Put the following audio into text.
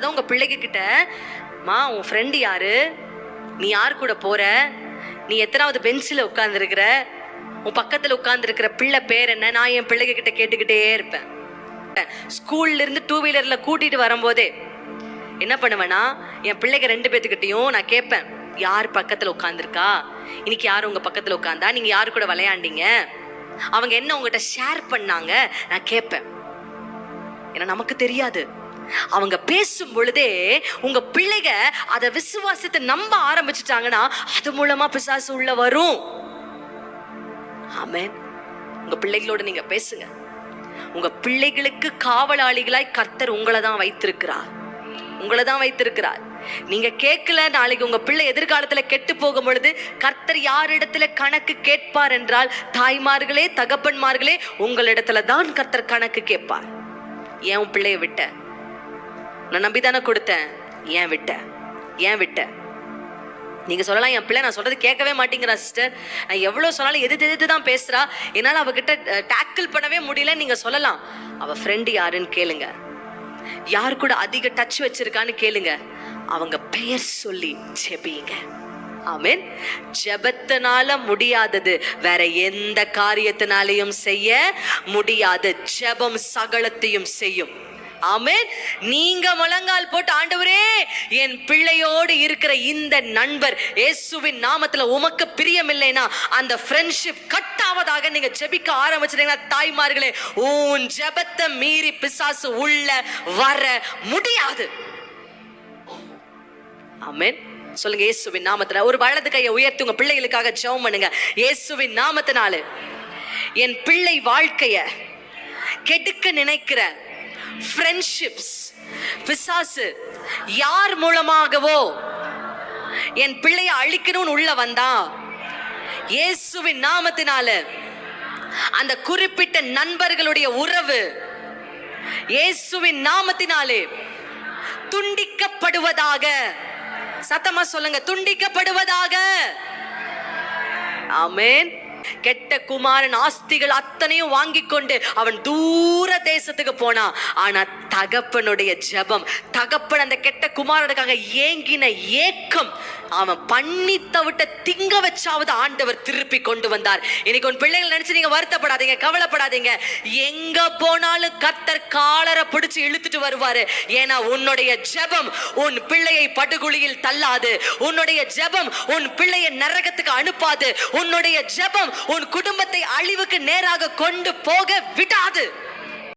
அதான் உங்க பிள்ளைங்க கிட்ட மா உன் ஃப்ரெண்டு யாரு? நீ யார் கூட போற? நீ எத்தனாவது பெஞ்சில் உட்கார்ந்துருக்கிற? உன் பக்கத்துல உட்கார்ந்துருக்கிற பிள்ளை பேர் என்ன? நான் என் பிள்ளைங்க கிட்ட கேட்டுக்கிட்டே இருப்பேன். ஸ்கூல்ல இருந்து டூ வீலர்ல கூட்டிட்டு வரும்போதே என்ன பண்ணுவேன்னா என் பிள்ளைங்க ரெண்டு பேத்துக்கிட்டையும் நான் கேட்பேன் யார் பக்கத்துல உட்காந்துருக்கா இன்னைக்கு யார் உங்க பக்கத்துல உட்காந்தா நீங்க யாரு கூட விளையாண்டீங்க? அவங்க என்ன உங்ககிட்ட ஷேர் பண்ணாங்க? நான் கேட்பேன். ஏன்னா நமக்கு தெரியாது. அவங்க பேசும் பொழுதே உங்க பிள்ளைக அதை விசுவாசத்தை நம்ப ஆரம்பிச்சிட்டாங்கன்னா அது மூலமா பிசாசு உள்ள வரும். ஆமென். உங்க பிள்ளைகளோட நீங்க பேசுங்க. உங்க பிள்ளைகளுக்கு காவலாளிகளாய் கர்த்தர் உங்களை தான் வைத்திருக்கிறார். உங்களை தான் வைத்திருக்கிறார். நீங்க கேட்கல நாளைக்கு உங்க பிள்ளை எதிர்காலத்துல கெட்டு போகும் பொழுது கர்த்தர் யாரிடத்துல கணக்கு கேட்பார் என்றால் தாய்மார்களே தகப்பன்மார்களே உங்களிடத்துல தான் கர்த்தர் கணக்கு கேட்பார். ஏன் பிள்ளைய விட்ட? நான் நம்பிதானே கொடுத்தேன். ஏன் விட்ட? ஏன் விட்ட? நீங்க சொல்லலாம் என் பிள்ளை நான் சொல்றது கேட்கவே மாட்டேங்கிறா சிஸ்டர் நான் எவ்வளவு சொன்னாலும் எதிர்த்து எதிர்த்து தான் பேசுறா. என்னால அவகிட்ட டேக்கிள் பண்ணவே முடியல நீங்க சொல்லலாம். அவ ஃப்ரெண்டு யாருன்னு கேளுங்க. யார் கூட அதிக டச் வச்சிருக்கான்னு கேளுங்க. அவங்க பெயர் சொல்லி ஜெபிங்க. ஆமீன் ஜெபத்தினால முடியாதது. வேற எந்த காரியத்தினாலையும் செய்ய முடியாது. ஜெபம் சகலத்தையும் செய்யும். ஆமேன். நீங்க முழங்கால் போட்டு ஆண்டவரே என் பிள்ளையோடு இருக்கிற இந்த நண்பர் இயேசுவின் நாமத்துல உமக்கு பிரியமில்லைனா அந்த ஃப்ரெண்ட்ஷிப் கட் ஆவதாக நீங்க ஜெபிக்க ஆரம்பிச்சிட்டீங்கன்னா தாய்மார்களே உன் ஜெபத்தை மீறி பிசாசு உள்ள வர முடியாது. ஆமேன். சொல்லுங்க இயேசுவின் நாமத்துல. ஒரு வலது கையை உயர்த்தி உங்க பிள்ளைகளுக்காக ஜெபம் பண்ணுங்க. இயேசுவின் நாமத்தினால என் பிள்ளை வாழ்க்கைய கெடுக்க நினைக்கிற ஃப்ரெண்ட்ஷிப்ஸ் பிசாசு யார் மூலமாகவோ என் பிள்ளைய அழிக்கணும்னு உள்ள வந்தா இயேசுவின் நாமத்தினால அந்த குறிப்பிட்ட நண்பர்களுடைய உறவு இயேசுவின் நாமத்தினாலே துண்டிக்கப்படுவதாக. சத்தமா சொல்லுங்க துண்டிக்கப்படுவதாக. ஆமேன். கெட்ட குமாரன் ஆஸ்திகள் அத்தனையும் வாங்கி கொண்டு அவன் தூர தேசத்துக்கு போனான். ஆனா தகப்பனுடைய ஜெபம். தகப்பன் அந்த கெட்ட குமாரனுக்காக ஏங்கின ஏக்கம் அவன் பண்ணி தவிட்ட திங்க வச்சாவது ஆண்டவர் திருப்பி கொண்டு வந்தார். இன்னைக்கு உன் பிள்ளைகள் நினைச்சு நீங்க வருத்தப்படாதீங்க கவலைப்படாதீங்க. எங்க போனாலும் கத்தர் காலரை பிடிச்சு இழுத்துட்டு வருவாரு. ஏன்னா உன்னுடைய ஜெபம் உன் பிள்ளையை படுகுழியில் தள்ளாது. உன்னுடைய ஜெபம் உன் பிள்ளையை நரகத்துக்கு அனுப்பாது. உன்னுடைய ஜெபம் உன் குடும்பத்தை அழிவுக்கு நேராக கொண்டு போக விடாது.